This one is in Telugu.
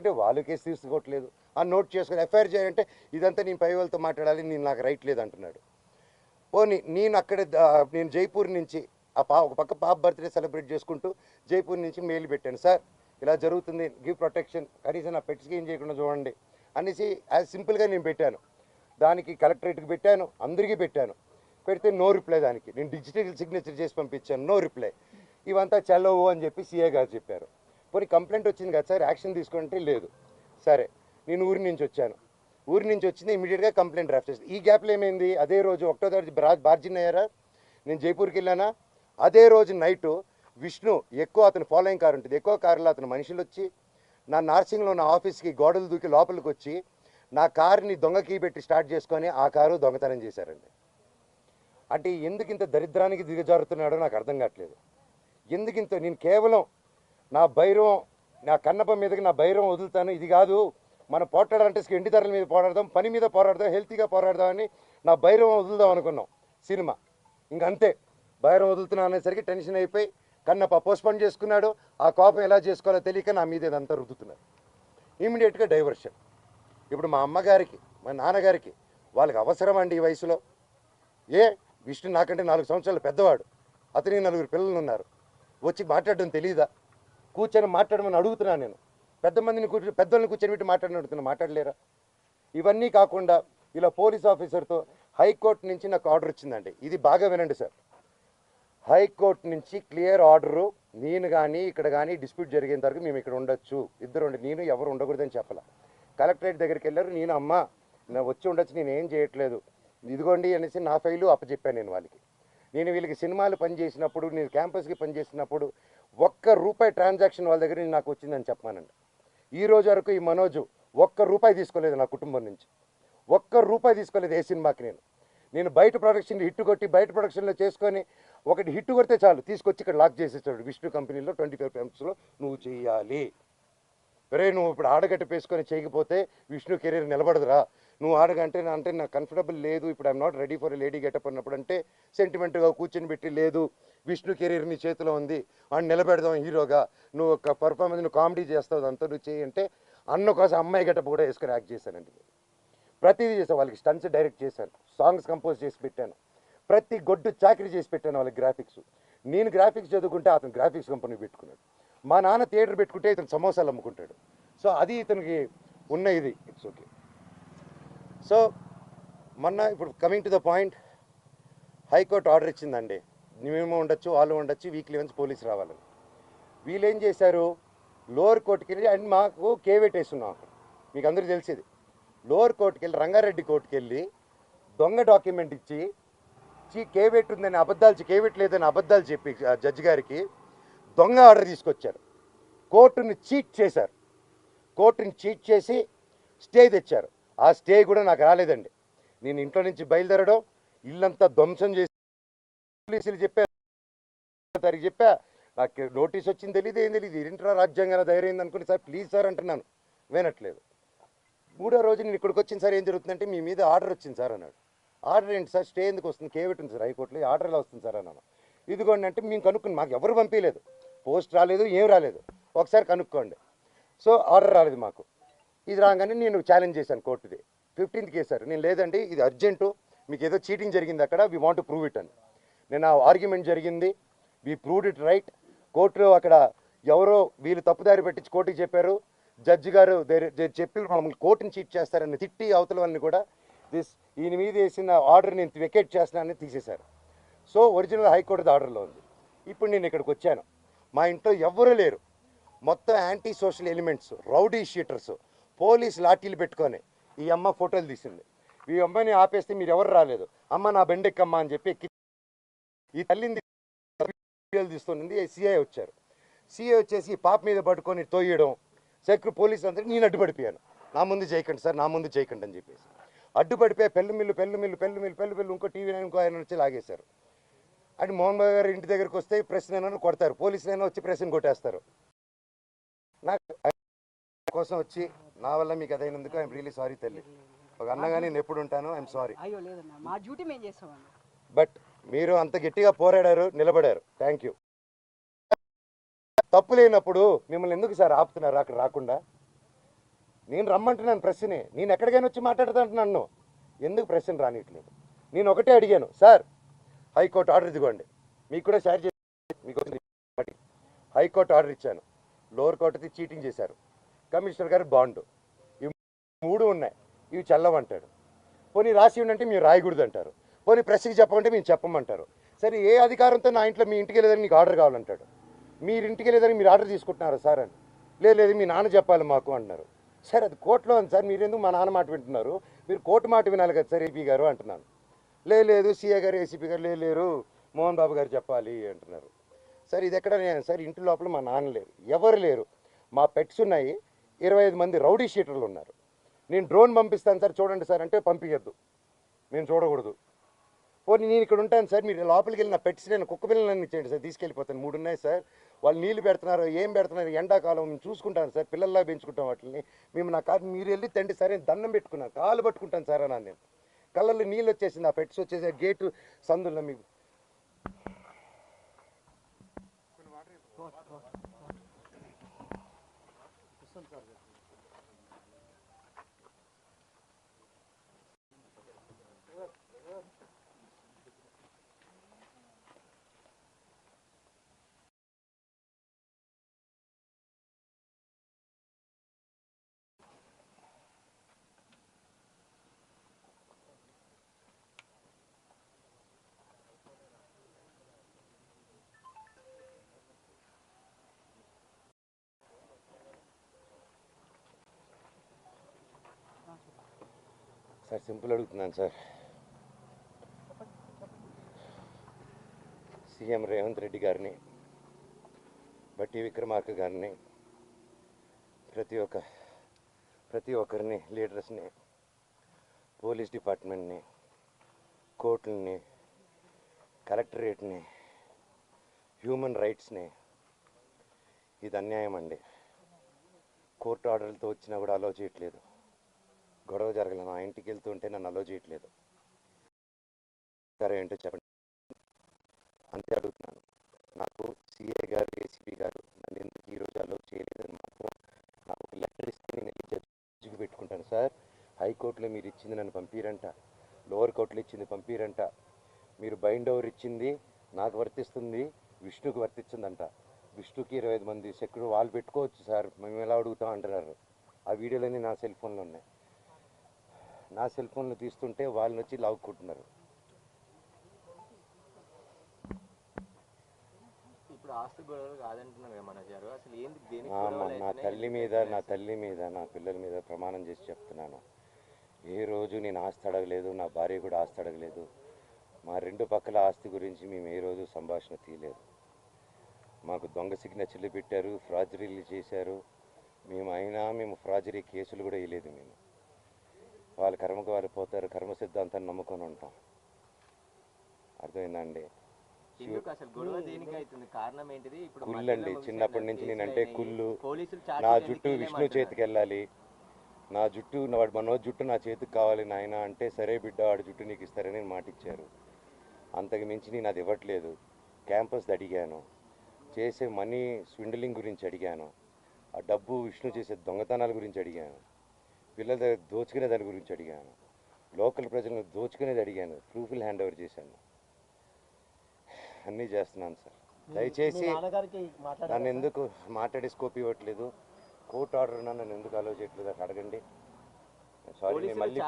అంటే వాళ్ళు కేసు తీసుకోవట్లేదు ఆ నోట్ చేసుకుని ఎఫ్ఐఆర్ చేయాలంటే ఇదంతా నేను పై వాళ్ళతో మాట్లాడాలి నేను నాకు రైట్ లేదు అంటున్నాడు పోనీ నేను అక్కడ నేను జైపూర్ నుంచి ఆ పా ఒక పక్క పాప బర్త్డే సెలబ్రేట్ చేసుకుంటూ జైపూర్ నుంచి మెయిల్ పెట్టాను. సార్ ఇలా జరుగుతుంది గివ్ ప్రొటెక్షన్ కనీసం నా పెట్స్కి ఏం చేయకుండా చూడండి అనేసి యాజ్ సింపుల్గా నేను పెట్టాను. దానికి కలెక్టరేట్కి పెట్టాను అందరికీ పెట్టాను. పెడితే నో రిప్లై దానికి. నేను డిజిటల్ సిగ్నేచర్ చేసి పంపించాను నో రిప్లై. ఇవంతా చల్లవు అని చెప్పి సీఏ గారు చెప్పారు. పోనీ కంప్లైంట్ వచ్చింది కదా సార్ యాక్షన్ తీసుకుంటే లేదు. సరే నేను ఊరి నుంచి వచ్చాను. ఊరి నుంచి వచ్చింది ఇమీడియట్గా కంప్లైంట్ డ్రాఫ్ట్ చేసి ఈ గ్యాప్లో ఏమైంది? అదే రోజు ఒకటో తారీఖు బ్రా బార్జిన్ అయ్యారా నేను జైపూర్కి వెళ్ళానా? అదే రోజు నైటు విష్ణు ఎక్కువ అతను ఫాలోయింగ్ కారు ఉంటుంది. ఎక్కువ కారులో అతను మనుషులు వచ్చి నా నార్సింగ్లో నా ఆఫీస్కి గోడలు దూకి లోపలికి వచ్చి నా కారుని దొంగ కీ పెట్టి స్టార్ట్ చేసుకొని ఆ కారు దొంగతనం చేశారండి. అంటే ఎందుకు ఇంత దరిద్రానికి దిగజారుతున్నాడో నాకు అర్థం కావట్లేదు. ఎందుకు ఇంత నేను కేవలం నా భైరవం నా కన్నప్ప మీదకి నా భైరవం వదులుతాను. ఇది కాదు మనం పోట్లాడాలంటే ఎండి ధరల మీద పోరాడదాం పని మీద పోరాడదాం హెల్తీగా పోరాడదామని నా భైరవం వదులుదాం అనుకున్నాం. సినిమా. ఇంకంతే భైరం వదులుతున్నా అనేసరికి టెన్షన్ అయిపోయి కన్నప్ప పోస్ట్పోన్ చేసుకున్నాడు. ఆ కోపం ఎలా చేసుకోవాలో తెలియక నా మీద ఇదంతా రుద్దుతున్నారు. ఇమీడియట్గా డైవర్షన్. ఇప్పుడు మా అమ్మగారికి మా నాన్నగారికి వాళ్ళకి అవసరం అండి ఈ వయసులో. ఏ? విష్ణు నాకంటే నాలుగు సంవత్సరాలు పెద్దవాడు. అతనికి నలుగురు పిల్లలు ఉన్నారు వచ్చి మాట్లాడడం తెలియదా కూర్చొని మాట్లాడమని అడుగుతున్నాను నేను. పెద్ద మందిని కూర్చొని పెద్దోళ్ళని కూర్చొని పెట్టి మాట్లాడని అడుగుతున్నా. మాట్లాడలేరా? ఇవన్నీ కాకుండా ఇలా పోలీస్ ఆఫీసర్తో హైకోర్టు నుంచి నాకు ఆర్డర్ వచ్చిందండి. ఇది బాగా వినండి సార్. హైకోర్టు నుంచి క్లియర్ ఆర్డరు నేను కానీ ఇక్కడ కానీ డిస్ప్యూట్ జరిగేంత వరకు మేము ఇక్కడ ఉండొచ్చు. ఇద్దరు ఉండి నేను ఎవరు ఉండకూడదని చెప్పాల. కలెక్టరేట్ దగ్గరికి వెళ్ళారు. నేను అమ్మ నేను వచ్చి ఉండొచ్చు నేను ఏం చేయట్లేదు. ఇదిగోండి అనేసి నా ఫైలు అప్పచెప్పాను నేను వాళ్ళకి. నేను వీళ్ళకి సినిమాలు పనిచేసినప్పుడు నేను క్యాంపస్కి పనిచేసినప్పుడు ఒక్క రూపాయి ట్రాన్సాక్షన్ వాళ్ళ దగ్గర నేను నాకు వచ్చిందని చెప్పానండి ఈ రోజు వరకు ఈ మనోజు ఒక్క రూపాయి తీసుకోలేదు నా కుటుంబం నుంచి. ఒక్క రూపాయి తీసుకోలేదు ఏ సినిమాకి నేను. నేను బయట ప్రొడక్షన్ హిట్ కొట్టి బయట ప్రొడక్షన్లో చేసుకొని ఒకటి హిట్ కొడితే చాలు తీసుకొచ్చి ఇక్కడ లాక్ చేసేసాడు విష్ణు కంపెనీలో ట్వంటీ ఫైవ్ ఎంప్స్లో నువ్వు చేయాలి. వరే నువ్వు ఇప్పుడు ఆడగట్ట పేసుకొని చేయకపోతే విష్ణు కెరీర్ నిలబడదురా. నువ్వు ఆడగంటే నా- అంటే నాకు కంఫర్టబుల్ లేదు. ఇప్పుడు I'm not ready for lady getup అన్నప్పుడు అంటే సెంటిమెంట్గా కూర్చొని పెట్టి లేదు. విష్ణు కెరీర్ నీ చేతిలో ఉంది. వాడిని నిలబెడదాం హీరోగా. నువ్వు ఒక పర్ఫార్మెన్స్ నువ్వు కామెడీ చేస్తావు. అంతా నువ్వు చేయి అంటే అన్న కోసం అమ్మాయి గెటప్ కూడా వేసుకొని యాక్ట్ చేశానండి ప్రతిదీ చేశాను. వాళ్ళకి స్టన్స్ డైరెక్ట్ చేశాను. సాంగ్స్ కంపోజ్ చేసి పెట్టాను. ప్రతి గొడ్డు చాకరీ చేసి పెట్టాను వాళ్ళకి గ్రాఫిక్స్ నేను గ్రాఫిక్స్ చదువుకుంటే అతను గ్రాఫిక్స్ కంపెనీ పెట్టుకున్నాడు. మా నాన్న థియేటర్ పెట్టుకుంటే ఇతను సమోసాలు అమ్ముకుంటాడు. సో అది ఇతనికి ఉన్న ఇది. ఇట్స్ ఓకే సో మొన్న ఇప్పుడు coming to the point high court order ఇచ్చిందండి. మేము ఉండొచ్చు వాళ్ళు ఉండొచ్చు వీక్లీ వన్స్ పోలీస్ రావాలని వీళ్ళు ఏం చేశారు? లోవర్ కోర్టుకి వెళ్ళి అండ్ మాకు కేవేట్ అక్కడ. మీకు అందరూ తెలిసేది. లోవర్ కోర్టుకి వెళ్ళి రంగారెడ్డి కోర్టుకి వెళ్ళి దొంగ డాక్యుమెంట్ ఇచ్చి చీ కేవేట్ ఉందని అబద్ధాలు కేవేట్ లేదని అబద్ధాలు చెప్పి ఆ జడ్జి గారికి దొంగ ఆర్డర్ తీసుకొచ్చారు. కోర్టుని చీట్ చేశారు. కోర్టుని చీట్ చేసి స్టే తెచ్చారు. ఆ స్టే కూడా నాకు రాలేదండి. నేను ఇంట్లో నుంచి బయలుదేరడం ఇల్లంతా ధ్వంసం చేసి పోలీసులు చెప్పారు తారీఖు చెప్పా నాకు నోటీస్ వచ్చింది తెలియదు ఏం తెలియదు ఏంట్రా రాజ్యాంగాన ధైర్యం అనుకుని సార్ ప్లీజ్ సార్ అంటున్నాను. వినట్లేదు. మూడో రోజు నేను ఇక్కడికి వచ్చింది సార్ ఏం జరుగుతుందంటే మీ మీద ఆర్డర్ వచ్చింది సార్ అన్నాడు. ఆర్డర్ ఏంటి సార్ స్టే ఎందుకు వస్తుంది కేవిట్ ఉంది సార్ హైకోర్టులో ఆర్డర్ ఎలా వస్తుంది సార్ అన్నాను. ఇదిగోండి అంటే మేము కనుక్కుని మాకు ఎవరు పంపించలేదు. పోస్ట్ రాలేదు ఏం రాలేదు. ఒకసారి కనుక్కోండి. సో ఆర్డర్ రాలేదు మాకు. ఇది రాగానే నేను ఛాలెంజ్ చేశాను కోర్టుది. ఫిఫ్టీన్త్కి వేశారు నేను లేదండి ఇది అర్జెంటు మీకు ఏదో చీటింగ్ జరిగింది అక్కడ వీ వాంట్ ప్రూవ్ ఇట్ అని. నేను ఆ ఆర్గ్యుమెంట్ జరిగింది. వీ ప్రూవ్డ్ ఇట్ రైట్ కోర్టులో అక్కడ ఎవరో వీళ్ళు తప్పుదారి పెట్టించి కోర్టుకి చెప్పారు. జడ్జి గారు చెప్పి మమ్మల్ని కోర్టుని చీట్ చేస్తారని తిట్టి అవతల వాళ్ళని కూడా దిస్ ఈయన మీద వేసిన ఆర్డర్ నేను వెకేట్ చేస్తున్నానని తీసేశారు. సో ఒరిజినల్ హైకోర్టు ఆర్డర్లో ఉంది. ఇప్పుడు నేను ఇక్కడికి వచ్చాను. మా ఇంట్లో ఎవ్వరూ లేరు. మొత్తం anti social elements rowdy sheeters police లాఠీలు పెట్టుకొని ఈ అమ్మ ఫోటోలు తీసింది. ఈ అమ్మని ఆపేస్తే మీరు ఎవరు రాలేదు. అమ్మ నా బెండెక్కమ్మ అని చెప్పి ఎక్కి ఈ తల్లింది వీడియోలు తీస్తుంది సిఐ వచ్చారు. సిఐ వచ్చేసి పాప మీద పట్టుకొని తోయడం సెక్యూ పోలీసు అందరూ నేను అడ్డుపడిపోయాను. నా ముందు చేయకండి సార్ నా ముందు చేయకండి అని చెప్పేసి. అడ్డుపడిపోయి పెళ్ళు మిల్లు పెళ్ళు మిల్లు పెళ్ళు మిల్లు పెళ్ళు మిల్లు ఇంకో టీవీ ఇంకో ఆయన వచ్చి లాగేశారు. అంటే మోహన్ బాబు గారు ఇంటి దగ్గరికి వస్తే ప్రెస్ అయినా కొడతారు. పోలీసులైనా వచ్చి ప్రెస్ని కొట్టేస్తారు. నాకు కోసం వచ్చి నా వల్ల మీకు అదైనందుకు ఐఎమ్ రియలీ సారీ తల్లి. ఒక అన్నగా నేను ఎప్పుడు ఉంటాను ఐఎమ్ సారీ బట్ మీరు అంత గట్టిగా పోరాడారు నిలబడారు. థ్యాంక్ యూ తప్పు లేనప్పుడు మిమ్మల్ని ఎందుకు సార్ ఆపుతున్నారు అక్కడ రాకుండా? నేను రమ్మంటున్నాను ప్రెస్ని నేను ఎక్కడికైనా వచ్చి మాట్లాడతాను నన్ను. ఎందుకు ప్రెస్ని రానియట్లేదు? నేను ఒకటే అడిగాను. సార్ హైకోర్టు ఆర్డర్ ఇదిగోండి. మీకు కూడా షేర్ చేసి మీకు హైకోర్టు ఆర్డర్ ఇచ్చాను. లోవర్ కోర్టుది చీటింగ్ చేశారు. కమిషనర్ గారు బాండు. ఇవి మూడు ఉన్నాయి. ఇవి చల్లవంటాడు. పోనీ రాసి ఉండంటే మీరు రాయకూడదు అంటారు. పోనీ ప్రెస్కి చెప్పమంటే మేము చెప్పమంటారు. సరే ఏ అధికారంతో నా ఇంట్లో మీ ఇంటికి వెళ్ళేదని నీకు ఆర్డర్ కావాలంటాడు? మీరు ఇంటికి వెళ్ళేదని మీరు ఆర్డర్ తీసుకుంటున్నారా సార్ అని? లేదు లేదు మీ నాన్న చెప్పాలి మాకు అంటున్నారు. సార్ అది కోర్టులో ఉంది సార్. మీరు ఎందుకు మా నాన్న మాట వింటున్నారు? మీరు కోర్టు మాట వినాలి కదా సార్ ఏపీ గారు అంటున్నాను. లేదు సీఏ గారు ఏసీపీ గారు లేరు. మోహన్ బాబు గారు చెప్పాలి అంటున్నారు. సార్ ఇది ఎక్కడ నేను సార్ ఇంటి లోపల మా నాన్న లేరు. ఎవరు లేరు? మా పెట్స్ ఉన్నాయి. ఇరవై ఐదు మంది రౌడీ షీటర్లు ఉన్నారు. నేను డ్రోన్ పంపిస్తాను సార్ చూడండి సార్ అంటే పంపించద్దు నేను చూడకూడదు. పోనీ నేను ఇక్కడ ఉంటాను సార్ మీరు లోపలికి వెళ్ళిన పెట్స్ నేను కుక్క పిల్లలన్నీ ఇచ్చేయండి సార్ తీసుకెళ్ళిపోతాను. మూడు ఉన్నాయి సార్. వాళ్ళు నీళ్ళు పెడుతున్నారు ఏం పెడుతున్నారు ఎండాకాలం మేము చూసుకుంటాను సార్ పిల్లల్లా పెంచుకుంటాం వాటిని. మేము నా కారు మీరు వెళ్ళి తండ్రి సరే దండం పెట్టుకున్నాను కాలు పట్టుకుంటాను సార్ అన్నాను నేను. కళ్ళల్లో నీళ్ళు వచ్చేసింది ఆ పెట్స్ వచ్చేసి గేటు సందుల్లో మీకు. సార్ సింపుల్ అడుగుతున్నాను సార్. సీఎం రేవంత్ రెడ్డి గారిని బట్టి విక్రమార్క గారిని ప్రతి ఒక్క ప్రతి ఒక్కరిని లీడర్స్ని పోలీస్ డిపార్ట్మెంట్ని కోర్టుల్ని కలెక్టరేట్ని హ్యూమన్ రైట్స్ని ఇది అన్యాయం అండి కోర్టు ఆర్డర్లతో వచ్చినా కూడా అలో చేయట్లేదు. గొడవ జరగలేదు. నా ఇంటికి వెళ్తుంటే నన్ను అలో చేయట్లేదు. సరే ఏంటో చెప్పండి. అంతే అడుగుతున్నాను. నాకు సిఏ గారు ఏసీపీ గారు నన్ను ఎందుకు ఈరోజు అలో చేయలేదని మాత్రం నాకు ఒక లెటర్ ఇస్తే నేను జడ్జికి పెట్టుకుంటాను. సార్ హైకోర్టులో మీరు ఇచ్చింది నన్ను పంపిరంట. లోవర్ కోర్టులో ఇచ్చింది పంపిరంట. మీరు బైండ్ ఓవర్ ఇచ్చింది నాకు వర్తిస్తుంది విష్ణుకి వర్తించిందంట విష్ణుకి ఇరవై ఐదు మంది సెక్యూర్ వాళ్ళు పెట్టుకోవచ్చు సార్. మేము ఎలా అడుగుతాం అంటున్నారు. ఆ వీడియోలన్నీ నా సెల్ ఫోన్లో ఉన్నాయి. నా సెల్ ఫోన్లో తీస్తుంటే వాళ్ళని వచ్చి లాక్కుంటున్నారు నా? తల్లి మీద నా తల్లి మీద నా పిల్లల మీద ప్రమాణం చేసి చెప్తున్నాను. ఏ రోజు నేను ఆస్తి అడగలేదు నా భార్య కూడా ఆస్తి అడగలేదు. మా రెండు పక్కల ఆస్తి గురించి మేము ఏ రోజు సంభాషణ తీయలేదు. మాకు దొంగ సిగ్నేచర్లు పెట్టారు ఫ్రాజరీలు చేశారు. మేము అయినా మేము ఫ్రాజరీ కేసులు కూడా వేయలేదు మేము. వాళ్ళ కర్మకు వాళ్ళు పోతారు కర్మ సిద్ధాంతాన్ని నమ్ముకొని ఉంటాం. అర్థమైందండి? కుళ్ళు అండి చిన్నప్పటి నుంచి నేనంటే. కుళ్ళు. నా జుట్టు విష్ణు చేతికి వెళ్ళాలి. నా జుట్టు వాడి మనోజ్ జుట్టు నా చేతికి కావాలి నాయన అంటే సరే బిడ్డ వాడి జుట్టు నీకు ఇస్తారని మాట ఇచ్చారు అంతకు మించి నేను అది ఇవ్వట్లేదు. క్యాంపస్ అడిగాను. చేసే మనీ స్విండలింగ్ గురించి అడిగాను. ఆ డబ్బు విష్ణు చేసే దొంగతనాల గురించి అడిగాను. పిల్లల దగ్గర దోచుకునే దాని గురించి అడిగాను. లోకల్ ప్రజలను దోచుకునేది అడిగాను. ప్రూఫ్లు హ్యాండ్ ఓవర్ చేశాను. అన్నీ చేస్తున్నాను సార్. దయచేసి నన్ను ఎందుకు మాట్లాడే స్కోప్ ఇవ్వట్లేదు? కోర్టు ఆర్డర్ ఉన్నా నన్ను ఎందుకు అలో చేయట్లేదు? అక్కడ అడగండి. సారీ మళ్ళీ